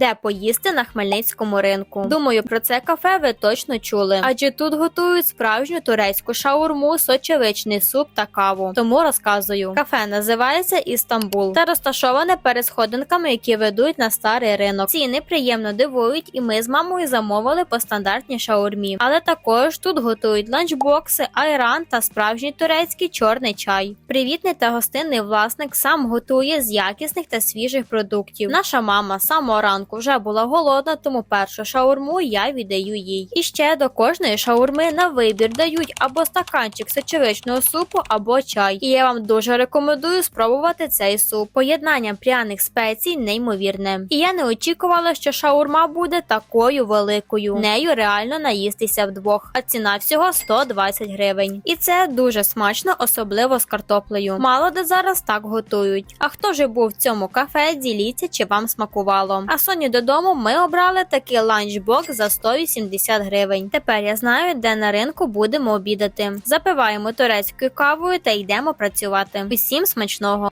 Де поїсти на Хмельницькому ринку? Думаю, про це кафе ви точно чули, адже тут готують справжню турецьку шаурму, сочевичний суп та каву. Тому розказую. Кафе називається Істамбул та розташоване перед сходинками, які ведуть на старий ринок. Ціни приємно дивують, і ми з мамою замовили по стандартній шаурмі. Але також тут готують ланчбокси, айран та справжній турецький чорний чай. Привітний та гостинний власник сам готує з якісних та свіжих продуктів. Наша мама самого ранку вже була голодна, тому першу шаурму я віддаю їй. І ще до кожної шаурми на вибір дають або стаканчик сочевичного супу, або чай. І я вам дуже рекомендую спробувати цей суп. Поєднання пряних спецій неймовірне. І я не очікувала, що шаурма буде такою великою. Нею реально наїстися вдвох, а ціна всього 120 гривень. І це дуже смачно, особливо з картоплею. Мало де зараз так готують. А хто же був в цьому кафе? Діліться, чи вам смакувало. А Соні додому ми обрали такий ланчбокс за 180 гривень. Тепер я знаю, де на ринку будемо обідати. Запиваємо турецькою кавою та йдемо працювати. Усім смачного!